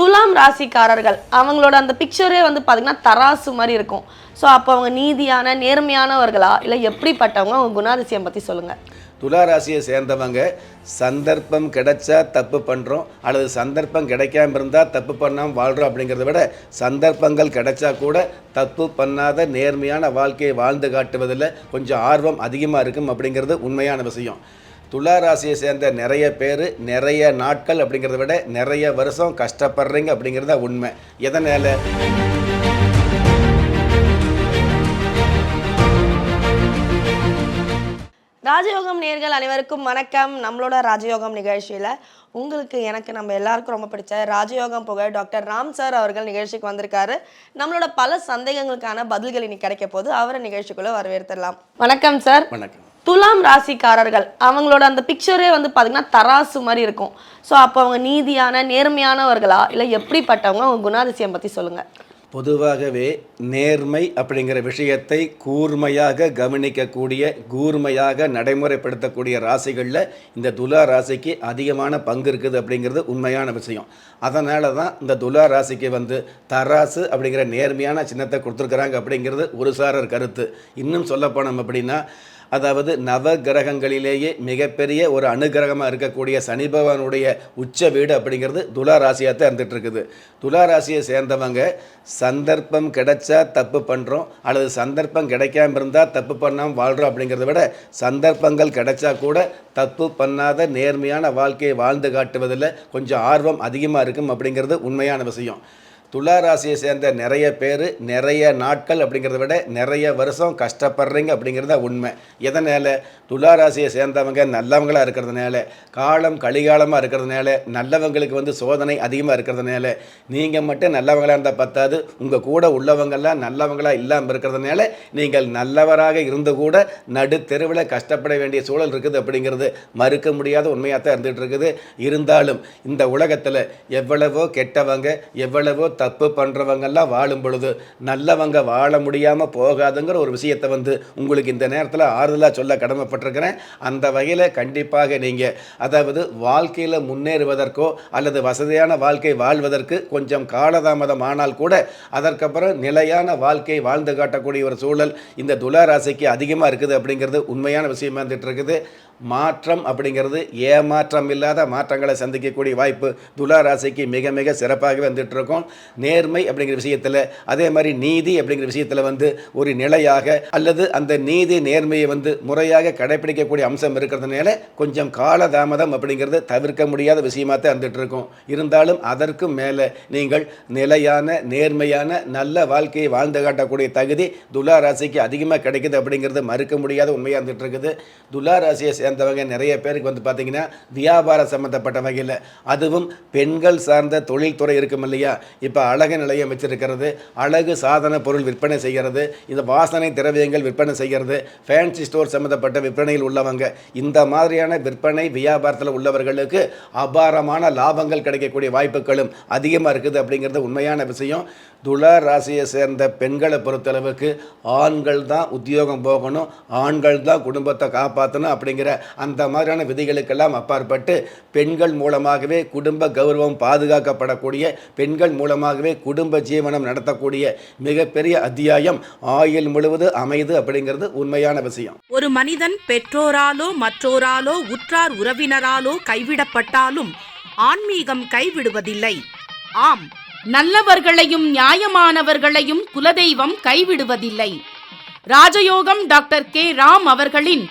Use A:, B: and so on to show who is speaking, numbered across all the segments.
A: துலாம் ராசிக்காரர்கள் அவங்களோட அந்த பிக்சரே வந்து பார்த்திங்கன்னா தராசு மாதிரி இருக்கும். ஸோ அப்போ அவங்க நீதியான நேர்மையானவர்களா? இல்லை எப்படிப்பட்டவங்க? அவங்க குணாதிசயம் பற்றி சொல்லுங்கள்
B: துலா ராசியை சேர்ந்தவங்க சந்தர்ப்பம் கிடைச்சா தப்பு பண்ணுறோம் அல்லது சந்தர்ப்பம் கிடைக்காம இருந்தால் தப்பு பண்ணாமல் வாழ்கிறோம் அப்படிங்கிறத விட சந்தர்ப்பங்கள் கிடைச்சா கூட தப்பு பண்ணாத நேர்மையான வாழ்க்கையை வாழ்ந்து காட்டுவதில் கொஞ்சம் ஆர்வம் அதிகமாக இருக்கும் அப்படிங்கிறது உண்மையான விஷயம். துலா ராசியை சேர்ந்த நிறைய பேர் நிறைய நாட்கள் அப்படிங்கிறத விட நிறைய வருஷம் கஷ்டப்படுறீங்க அப்படிங்கிறது உண்மை. எதனால்?
A: ராஜயோகம் நேர்கள் அனைவருக்கும் வணக்கம். நம்மளோட ராஜயோகம் நிகழ்ச்சியில் உங்களுக்கு எனக்கு நம்ம எல்லாருக்கும் ரொம்ப பிடிச்ச ராஜயோகம் புகழ் டாக்டர் ராம் சார் அவர்கள் நிகழ்ச்சிக்கு வந்திருக்காரு. நம்மளோட பல சந்தேகங்களுக்கான பதில்கள் இன்னைக்கு கிடைக்க போது அவரை நிகழ்ச்சிக்குள்ள வரவேற்றுலாம் வணக்கம் சார்.
B: வணக்கம்.
A: துலாம் ராசிக்காரர்கள் அவங்களோட அந்த பிக்சரே வந்து பார்த்தீங்கன்னா தராசு மாதிரி இருக்கும். ஸோ அப்போ அவங்க நீதியான நேர்மையானவர்களா? இல்லை எப்படிப்பட்டவங்க அவங்க குணாதிசயம் பற்றி சொல்லுங்கள்
B: பொதுவாகவே நேர்மை அப்படிங்கிற விஷயத்தை கூர்மையாக கவனிக்கக்கூடிய கூர்மையாக நடைமுறைப்படுத்தக்கூடிய ராசிகளில் இந்த துலா ராசிக்கு அதிகமான பங்கு இருக்குது அப்படிங்கிறது உண்மையான விஷயம். அதனால தான் இந்த துலா ராசிக்கு வந்து தராசு அப்படிங்கிற நேர்மையான சின்னத்தை கொடுத்துருக்குறாங்க அப்படிங்கிறது ஒரு சாரர் கருத்து. இன்னும் சொல்லப்போனோம் அப்படின்னா அதாவது நவ கிரகங்களிலேயே மிகப்பெரிய ஒரு அனுகிரகமாக இருக்கக்கூடிய சனி பகவானுடைய உச்ச வீடு அப்படிங்கிறது துலா ராசியாக தான் இருந்துட்டு இருக்குது துலா ராசியை சேர்ந்தவங்க சந்தர்ப்பம் கிடைச்சா தப்பு பண்ணுறோம் அல்லது சந்தர்ப்பம் கிடைக்காம இருந்தால் தப்பு பண்ணாமல் வாழ்கிறோம் அப்படிங்கிறத விட சந்தர்ப்பங்கள் கிடைச்சா கூட தப்பு பண்ணாத நேர்மையான வாழ்க்கையை வாழ்ந்து காட்டுவதில் கொஞ்சம் ஆர்வம் அதிகமாக இருக்கும் அப்படிங்கிறது உண்மையான விஷயம். துலா ராசியை சேர்ந்த நிறைய பேர் நிறைய நாட்கள் அப்படிங்கிறத விட நிறைய வருஷம் கஷ்டப்படுறீங்க அப்படிங்கிறது தான் உண்மை. எதனால்? துலா ராசியை சேர்ந்தவங்க நல்லவங்களாக இருக்கிறதுனால காலம் கலிகாலமாக இருக்கிறதுனால நல்லவங்களுக்கு வந்து சோதனை அதிகமாக இருக்கிறதுனால நீங்கள் மட்டும் நல்லவங்களாக இருந்தால் பத்தாது உங்கள் கூட உள்ளவங்கள்லாம் நல்லவங்களாக இல்லாமல் இருக்கிறதுனால நீங்கள் நல்லவராக இருந்து கூட நடுத்தெருவில் கஷ்டப்பட வேண்டிய சூழல் இருக்குது அப்படிங்கிறது மறுக்க முடியாத உண்மையாக தான் இருந்துகிட்டு இருக்குது. இருந்தாலும் இந்த உலகத்தில் எவ்வளவோ கெட்டவங்க எவ்வளவோ தப்பு பண்ணுறவங்கெல்லாம் வாழும் பொழுது நல்லவங்க வாழ முடியாமல் போகாதுங்கிற ஒரு விஷயத்தை வந்து உங்களுக்கு இந்த நேரத்தில் ஆறுதலாக சொல்ல கடமைப்பட்டிருக்கிறேன். அந்த வகையில் கண்டிப்பாக நீங்கள் அதாவது வாழ்க்கையில் முன்னேறுவதற்கோ அல்லது வசதியான வாழ்க்கை வாழ்வதற்கு கொஞ்சம் காலதாமதம் ஆனால் கூட அதற்கப்புறம் நிலையான வாழ்க்கை வாழ்ந்து காட்டக்கூடிய ஒரு சூழல் இந்த துளாராசிக்கு அதிகமாக இருக்குது அப்படிங்கிறது உண்மையான விஷயமா இருந்துகிட்டு இருக்குது. மாற்றம் அப்படிங்கிறது ஏமாற்றம் இல்லாத மாற்றங்களை சந்திக்கக்கூடிய வாய்ப்பு துலா ராசிக்கு மிக மிக சிறப்பாகவே வந்துட்டுருக்கும். நேர்மை அப்படிங்கிற விஷயத்தில் அதே மாதிரி நீதி அப்படிங்கிற விஷயத்தில் வந்து ஒரு நிலையாக அல்லது அந்த நீதி நேர்மையை வந்து முறையாக கடைபிடிக்கக்கூடிய அம்சம் இருக்கிறதுனால கொஞ்சம் காலதாமதம் அப்படிங்கிறது தவிர்க்க முடியாத விஷயமாக தான் வந்துட்டுருக்கும். இருந்தாலும் அதற்கும் மேலே நீங்கள் நிலையான நேர்மையான நல்ல வாழ்க்கையை வாழ்ந்து காட்டக்கூடிய தகுதி துலா ராசிக்கு அதிகமாக கிடைக்குது அப்படிங்கிறது மறுக்க முடியாத உண்மையாக இருந்துட்டு துலா ராசியை சேர்ந்தவங்க நிறைய பேருக்கு வந்து பார்த்தீங்கன்னா வியாபாரம் சம்மந்தப்பட்ட வகையில். அதுவும் பெண்கள் சார்ந்த தொழில்துறை இருக்கும் இல்லையா? இப்போ அழகு நிலையம் வச்சிருக்கிறது அழகு சாதன பொருள் விற்பனை செய்கிறது இந்த வாசனை திரவியங்கள் விற்பனை செய்கிறது ஃபேன்சி ஸ்டோர் சம்மந்தப்பட்ட விற்பனையில் உள்ளவங்க. இந்த மாதிரியான விற்பனை வியாபாரத்தில் உள்ளவர்களுக்கு அபாரமான லாபங்கள் கிடைக்கக்கூடிய வாய்ப்புகளும் அதிகமாக இருக்குது அப்படிங்கிறது உண்மையான விஷயம். துலா ராசியை சேர்ந்த பெண்களை பொறுத்தளவுக்கு ஆண்கள் தான் உத்தியோகம் போகணும் ஆண்கள் தான் குடும்பத்தை காப்பாற்றணும் அப்படிங்கிற அந்த மாதிரியான விதிகளுக்கெல்லாம் அப்பாற்பட்டு பெண்கள் மூலமாகவே குடும்ப கௌரவம் பாதுகாக்கப்படக்கூடிய பெண்கள் மூலமாகவே குடும்ப ஜீவனம் நடத்தக்கூடிய மிகப்பெரிய அத்தியாயம் ஆயுள் முழுவது அமைது அப்படிங்கிறது உண்மையான விஷயம்.
C: ஒரு மனிதன் பெற்றோராலோ மற்றோராலோ உற்றார் உறவினராலோ கைவிடப்பட்டாலும் ஆன்மீகம் கைவிடுவதில்லை. ஆம் நல்லவர்களையும் நியாயமானவர்களையும் குலதெய்வம் கைவிடுவதில்லை. ராஜயோகம் டாக்டர் கே. ராம் அவர்களின்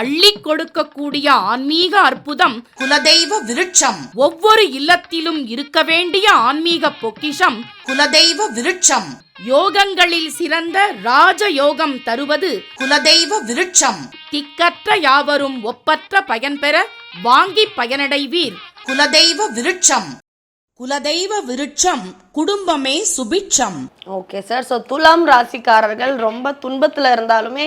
C: அள்ளி கொடுக்கக்கூடிய ஆன்மீக அற்புதம் குலதெய்வ விருட்சம். ஒவ்வொரு இல்லத்திலும் இருக்க வேண்டிய ஆன்மீக பொக்கிஷம் குலதெய்வ விருட்சம். யோகங்களில் சிறந்த ராஜ யோகம் தருவது குலதெய்வ விருட்சம். திக்கற்ற யாவரும் ஒப்பற்ற பயன் பெற வாங்கி பயனடைவீர். குலதெய்வ விருட்சம். குலதெய்வ விருட்சம் குடும்பமே சுபிட்சம்.
A: ஓகே சார் ஸோ துலாம் ராசிக்காரர்கள் ரொம்ப துன்பத்தில் இருந்தாலுமே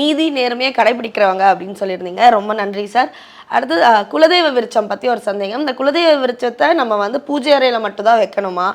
A: நீதி நேர்மையை கடைபிடிக்கிறவங்க அப்படின்னு சொல்லியிருந்தீங்க. ரொம்ப நன்றி சார். அடுத்து குலதெய்வ விருட்சம் பற்றி ஒரு சந்தேகம். இந்த குலதெய்வ விருட்சத்தை நம்ம வந்து பூஜை அறையில் மட்டும்தான் வைக்கணுமா?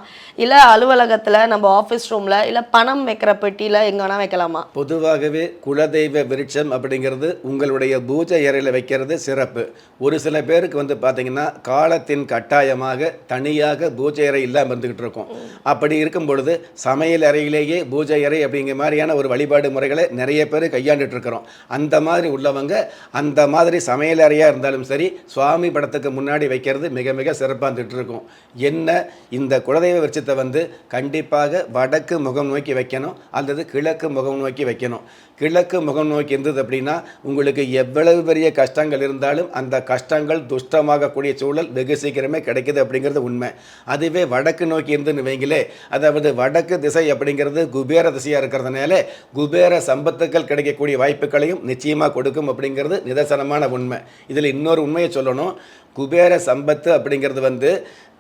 A: இல்லை அலுவலகத்தில் நம்ம ஆஃபீஸ் ரூமில் இல்லை பணம் வைக்கிற பெட்டியில் எங்கே வேணால் வைக்கலாமா?
B: பொதுவாகவே குலதெய்வ விருட்சம் அப்படிங்கிறது உங்களுடைய பூஜை அறையில் வைக்கிறது சிறப்பு. ஒரு சில பேருக்கு வந்து பார்த்தீங்கன்னா காலத்தின் கட்டாயமாக தனியாக பூஜை அறை இல்லாமல் இருந்துக்கிட்டு இருக்கும். அப்படி இருக்கும் பொழுது சமையல் அறையிலேயே பூஜை அறை அப்படிங்கிற மாதிரியான ஒரு வழிபாடு முறைகளை நிறைய பேர் கையாண்டு இருக்கிறோம் அந்த மாதிரி உள்ளவங்க அந்த மாதிரி சமையலறையாக இருந்தாலும் சரி சுவாமி படத்துக்கு முன்னாடி வைக்கிறது மிக மிக சிறப்பாக இருந்துகிட்ருக்கும். என்ன? இந்த குலதெய்வ விருட்சத்தை வந்து கண்டிப்பாக வடக்கு முகம் நோக்கி வைக்கணும் அல்லது கிழக்கு முகம் நோக்கி வைக்கணும். கிழக்கு முகம் நோக்கி இருந்தது அப்படின்னா உங்களுக்கு எவ்வளவு பெரிய கஷ்டங்கள் இருந்தாலும் அந்த கஷ்டங்கள் துஷ்டமாகக்கூடிய சூழல் வெகு சீக்கிரமே கிடைக்குது அப்படிங்கிறது உண்மை. அதுவே வடக்கு நோக்கி இருந்துன்னு வைங்களே அதாவது வடக்கு திசை அப்படிங்கிறது குபேர திசையாக இருக்கிறதுனால குபேர சம்பத்துக்கள் கிடைக்கக்கூடிய வாய்ப்புகளையும் நிச்சயமாக கொடுக்கும் அப்படிங்கிறது நிதர்சனமான உண்மை. இதில் இன்னொரு உண்மையை சொல்லணும். குபேர சம்பத்து அப்படிங்கிறது வந்து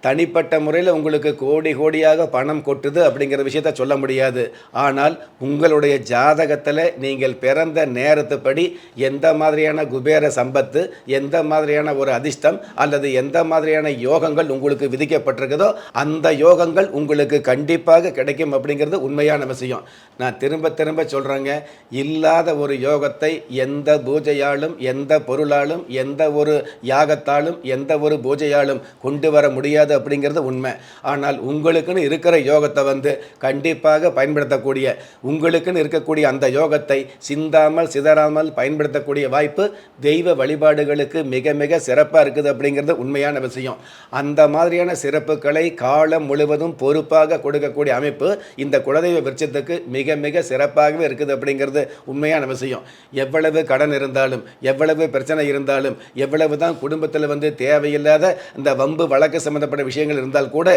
B: தனிப்பட்ட முறையில் உங்களுக்கு கோடி கோடியாக பணம் கொட்டுது அப்படிங்கிற விஷயத்த சொல்ல முடியாது. ஆனால் உங்களுடைய ஜாதகத்தில் நீங்கள் பிறந்த நேரத்துப்படி எந்த மாதிரியான குபேர சம்பத்து எந்த மாதிரியான ஒரு அதிர்ஷ்டம் அல்லது எந்த மாதிரியான யோகங்கள் உங்களுக்கு விதிக்கப்பட்டிருக்குதோ அந்த யோகங்கள் உங்களுக்கு கண்டிப்பாக கிடைக்கும் அப்படிங்கிறது உண்மையான விஷயம். நான் திரும்ப திரும்ப சொல்கிறேங்க இல்லாத ஒரு யோகத்தை எந்த பூஜையாலும் எந்த பொருளாலும் எந்த ஒரு யாகத்தாலும் எந்த ஒரு பூஜையாலும் கொண்டு வர முடியாது. அப்படிங்கிறது உண்மை. ஆனால் உங்களுக்குன்னு இருக்கிற யோகத்தை வந்து கண்டிப்பாக பயன்படுத்தக்கூடிய உங்களுக்குன்னு இருக்கக்கூடிய அந்த யோகத்தை சிந்தாமல் சிதறாமல் பயன்படுத்தக்கூடிய வாய்ப்பு தெய்வ வழிபாடுகளுக்கு மிக மிக சிறப்பாக இருக்குது அப்படிங்கிறது உண்மையான விஷயம். அந்த மாதிரியான சிறப்புகளை காலம் முழுவதும் பொறுப்பாக கொடுக்கக்கூடிய அமைப்பு இந்த குலதெய்வ விருட்சத்துக்கு மிக மிக சிறப்பாகவே இருக்குது அப்படிங்கிறது உண்மையான விஷயம். எவ்வளவு கடன் இருந்தாலும் எவ்வளவு பிரச்சனை இருந்தாலும் எவ்வளவு தான் குடும்பத்தில் வந்து தேவையில்லாத இந்த வம்பு வழக்கு சம்மந்தப்பட்ட சம்பந்தப்பட்ட விஷயங்கள் இருந்தால் கூட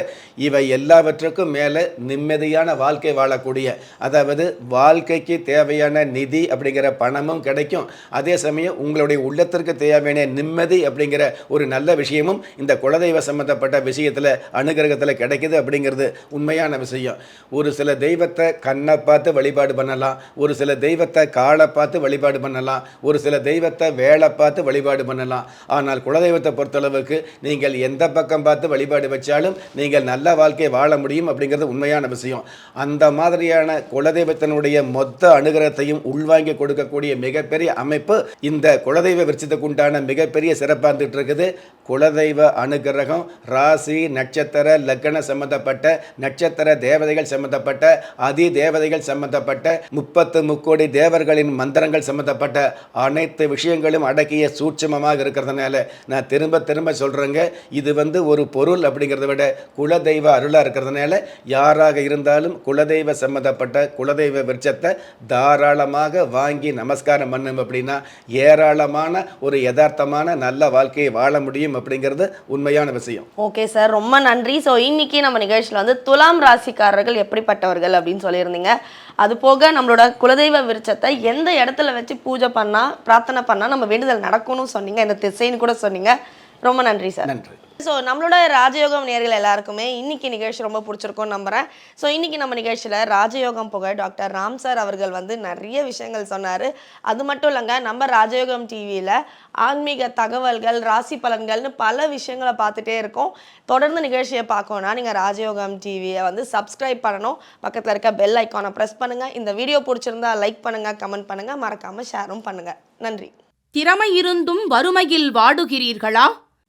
B: இவை எல்லாவற்றுக்கும் மேலே நிம்மதியான வாழ்க்கை வாழக்கூடிய அதாவது வாழ்க்கைக்கு தேவையான நிதி அப்படிங்கிற பணமும் கிடைக்கும். அதே சமயம் உங்களுடைய உள்ளத்திற்கு தேவையான நிம்மதி அப்படிங்கிற ஒரு நல்ல விஷயமும் இந்த குலதெய்வ சம்பந்தப்பட்ட விஷயத்தில் அனுகிரகத்தில் கிடைக்குது அப்படிங்கிறது உண்மையான விஷயம். ஒரு சில தெய்வத்தை கண்ணை பார்த்து வழிபாடு பண்ணலாம் ஒரு சில தெய்வத்தை காலை பார்த்து வழிபாடு பண்ணலாம் ஒரு சில தெய்வத்தை வேலை பார்த்து வழிபாடு பண்ணலாம். ஆனால் குலதெய்வத்தை பொறுத்தளவுக்கு நீங்கள் எந்த பக்கம் பார்த்து வழிபாடு வச்சாலும் நீங்கள் நல்ல வாழ்க்கை வாழ முடியும் அப்படிங்கிறது உண்மையான விஷயம். அந்த மாதிரியான குலதெய்வத்தினுடைய மொத்த அனுகிரகத்தையும் உள்வாங்கி கொடுக்கக்கூடிய மிகப்பெரிய அமைப்பு இந்த குலதெய்வ விருட்சத்துக்கு உண்டான மிகப்பெரிய சிறப்பாக இருக்குது குலதெய்வ அனுகிரகம் ராசி நட்சத்திர லக்ன சம்பந்தப்பட்ட நட்சத்திர தேவதைகள் சம்பந்தப்பட்ட அதி தேவதைகள் சம்பந்தப்பட்ட முப்பத்து முக்கோடி தேவர்களின் மந்திரங்கள் சம்பந்தப்பட்ட அனைத்து விஷயங்களும் அடக்கிய சூட்சமமாக இருக்கிறதுனால நான் திரும்ப திரும்ப சொல்கிறேங்க இது வந்து ஒரு பொருள் அருள் அப்படிங்கிறத விட குலதெய்வ அருளாக இருக்கிறதுனால யாராக இருந்தாலும் குலதெய்வ சம்மந்தப்பட்ட குலதெய்வ விருட்சத்தை தாராளமாக வாங்கி நமஸ்காரம் பண்ணும் அப்படின்னா ஏராளமான ஒரு யதார்த்தமான நல்ல வாழ்க்கையை வாழ முடியும் அப்படிங்கிறது உண்மையான விஷயம்.
A: ஓகே சார் ரொம்ப நன்றி. ஸோ இன்னைக்கு நம்ம நிகழ்ச்சியில் வந்து துலாம் ராசிக்காரர்கள் எப்படிப்பட்டவர்கள் அப்படின்னு சொல்லியிருந்தீங்க. அது போக நம்மளோட குலதெய்வ விருட்சத்தை எந்த இடத்துல வச்சு பூஜை பண்ணா பிரார்த்தனை பண்ணா நம்ம வேண்டுதல் நடக்கும்னு சொன்னீங்க இந்த திசைன்னு கூட சொன்னீங்க. ரொம்ப நன்றி சார்.
B: நன்றி.
A: ஸோ நம்மளோட ராஜயோகம் நேர்கள் எல்லாருக்குமே இன்னைக்கு நிகழ்ச்சி ரொம்ப பிடிச்சிருக்கும்னு நம்புறேன். ஸோ இன்னைக்கு நம்ம நிகழ்ச்சியில் ராஜயோகம் புகழ் டாக்டர் ராம் சார் அவர்கள் வந்து நிறைய விஷயங்கள் சொன்னார். அது மட்டும் இல்லைங்க நம்ம ராஜயோகம் டிவியில் ஆன்மீக தகவல்கள் ராசி பலன்கள்னு பல விஷயங்களை பார்த்துட்டே இருக்கோம். தொடர்ந்து நிகழ்ச்சியை பார்க்கணும்னா நீங்கள் ராஜயோகம் டிவியை வந்து சப்ஸ்கிரைப் பண்ணணும். பக்கத்தில் இருக்க பெல் ஐக்கானை ப்ரெஸ் பண்ணுங்கள் இந்த வீடியோ பிடிச்சிருந்தா லைக் பண்ணுங்கள் கமெண்ட் பண்ணுங்கள் மறக்காமல் ஷேரும் பண்ணுங்கள் நன்றி.
C: திறமை இருந்தும் வறுமையில் வாடுகிறீர்களா?